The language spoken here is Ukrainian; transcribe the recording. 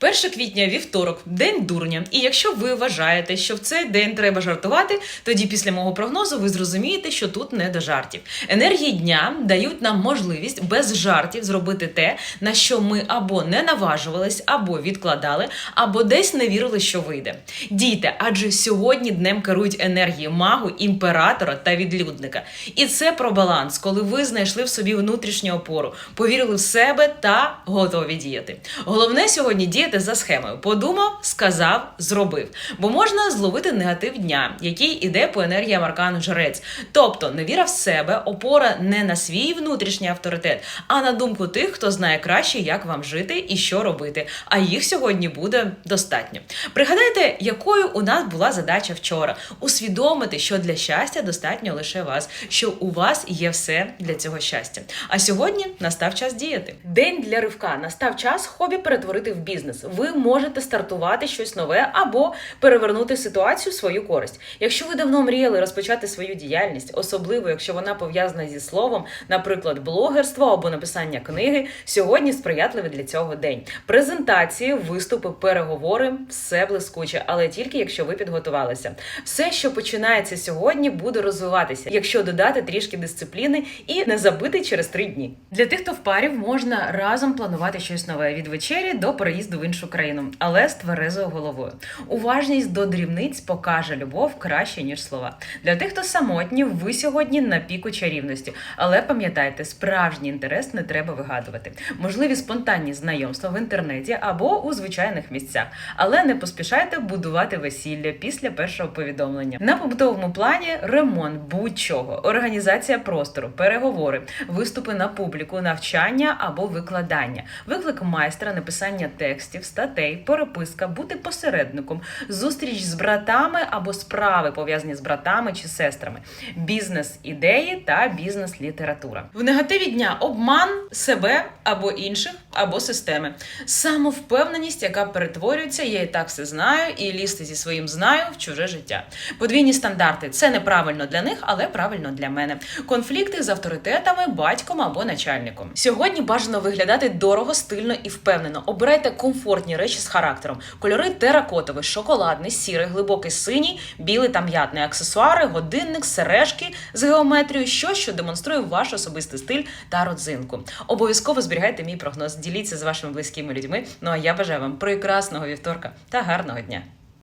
1 квітня вівторок, день дурня. І якщо ви вважаєте, що в цей день треба жартувати, тоді після мого прогнозу ви зрозумієте, що тут не до жартів. Енергії дня дають нам можливість без жартів зробити те, на що ми або не наважувались, або відкладали, або десь не вірили, що вийде. Дійте, адже сьогодні днем керують енергії магу, імператора та відлюдника. І це про баланс, коли ви знайшли в собі внутрішню опору, повірили в себе та готові діяти. Головне сьогодні діяти за схемою. Подумав, сказав, зробив. Бо можна зловити негатив дня, який іде по енергіям аркану жрець. Тобто невіра в себе, опора не на свій внутрішній авторитет, а на думку тих, хто знає краще, як вам жити і що робити. А їх сьогодні буде достатньо. Пригадайте, якою у нас була задача вчора: усвідомити, що для щастя достатньо лише вас, що у вас є все для цього щастя. А сьогодні настав час діяти. День для ривка. Настав час хобі перетворити в бізнес. Ви можете стартувати щось нове або перевернути ситуацію в свою користь. Якщо ви давно мріяли розпочати свою діяльність, особливо якщо вона пов'язана зі словом, наприклад, блогерство або написання книги, сьогодні сприятливий для цього день. Презентації, виступи, переговори все блискуче, але тільки якщо ви підготувалися. Все, що починається сьогодні, буде розвиватися, якщо додати трішки дисципліни і не забити через три дні. Для тих, хто в парі, можна разом планувати щось нове від вечері до переїзду в іншу країну, але з тверезою головою. Уважність до дрібниць покаже любов краще ніж слова. Для тих, хто самотні, ви сьогодні на піку чарівності. Але пам'ятайте, справжній інтерес не треба вигадувати. Можливі спонтанні знайомства в інтернеті або у звичайних місцях, але не поспішайте будувати весілля після першого повідомлення. На побутовому плані ремонт будь-чого, організація простору, переговори, виступи на публіку, навчання або викладання, виклик майстра, написання текстів, статей, переписка, бути посередником, зустріч з братами або справи пов'язані з братами чи сестрами, бізнес-ідеї та бізнес-література. В негативі дня обман себе або інших, або системи, самовпевненість, яка перетворюється, я і так все знаю, і лізти зі своїм знаю в чуже життя. Подвійні стандарти це неправильно для них, але правильно для мене. Конфлікти з авторитетами, батьком або начальником. Сьогодні бажано виглядати дорого, стильно і впевнено. Обирайте комфортні речі з характером. Кольори теракотовий, шоколадний, сірий, глибокий синій, білий та м'ятний аксесуари, годинник, сережки з геометрією, що що демонструє ваш особистий стиль та родзинку. Обов'язково зберігайте мій прогноз, діліться з вашими близькими людьми. Ну а я бажаю вам прекрасного вівторка та гарного дня.